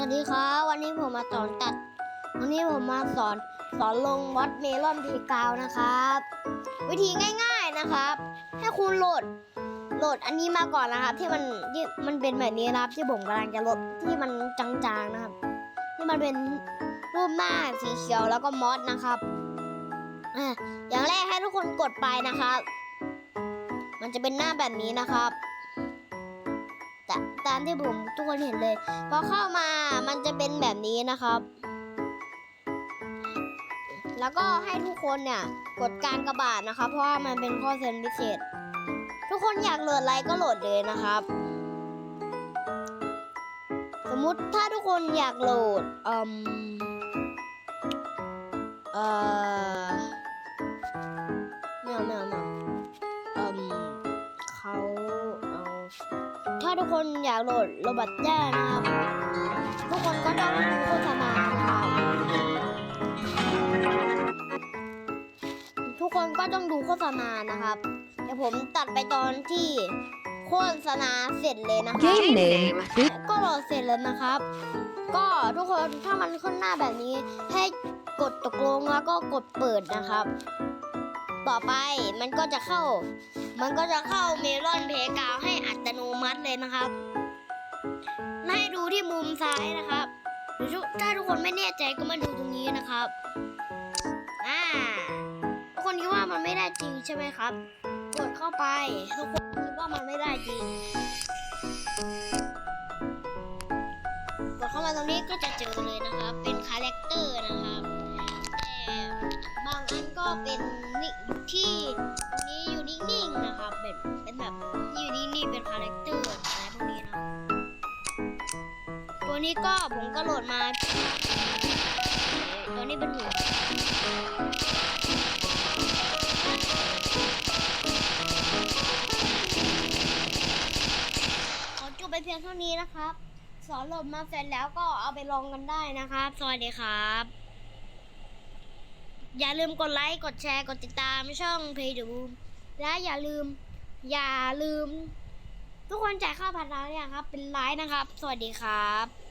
วัสดีครับวันนี้ผมมาสอนตัด วันนี้ผมมาสอนสอนลงมอดเมลอนทีกาวนะครับ วิธีง่าย ๆนะครับให้คุณโหลดโหลดอันนี้มาก่อนนะครับ ที่มันที่มันเป็นแบบนี้นะครับ ที่ผมกำลังจะลดที่มันจางๆนะครับ ที่มันเป็นรูปหน้าสีเขียวแล้วก็มอสนะครับอะอย่างแรกให้ทุกคนกดไปนะครับ มันจะเป็นหน้าแบบนี้นะครับ ตาตามที่ผมทุกคนเห็นเลย พอเข้ามามันจะเป็นแบบนี้นะครับ แล้วก็ให้ทุกคนเนี่ยกดการกระบาดนะครับ เพราะว่ามันเป็นข้อเซ็นพิเศษ ทุกคนอยากโหลดอะไรก็โหลดเลยนะครับ สมมุติถ้าทุกคนอยากโหลดอืมเอ่อไม่เอาไม่เอาไม่เอาอืมเขาเอา ถ้าทุกคนอยากโหลดโรบัตแจ้นะครับ ทุกคนก็ต้องดูโฆษณานะครับทุกคนก็ต้องดูโฆษณานะครับ เดี๋ยวผมตัดไปตอนที่โฆษณาเสร็จเลยนะครับ Game name. ก็โหลดเสร็จแล้วนะครับ ก็ทุกคนถ้ามันขึ้นหน้าแบบนี้ให้กดตกลงแล้วก็กดเปิดนะครับ ต่อไปมันก็จะเข้า มันก็จะเข้าเมลอนเพกาวให้อัตโนมัติเลยนะครับให้ดูที่มุมซ้ายนะครับถ้าทุกคนไม่แน่ใจก็มาดูตรงนี้นะครับอ่าทุกคนคิดว่ามันไม่ได้จริงใช่ไหมครับ กดเข้าไปทุกคนคิดว่ามันไม่ได้จริงกดเข้ามาตรงนี้ก็จะเจอเลยนะครับ เป็นคาแรคเตอร์นะครับแต่บางอันก็เป็นนิอยู่ที่ อยู่เป็นคาแรคเตอร์อะไรพวกนี้นะตัวนี้ก็ผมก็โหลดมา ตัวนี้เป็นหุ่นขอจบไปเพียงเท่านี้นะครับ สอนโหลดมาเสร็จแล้วก็เอาไปลองกันได้นะครับ สวัสดีครับ อย่าลืมกดไลค์ กดแชร์ กดติดตามช่องเพย์ดูและอย่าลืมอย่าลืม ทุกคนจ่ายค่าผ่านทางเนี่ยงครับ เป็นไลน์นะครับ สวัสดีครับ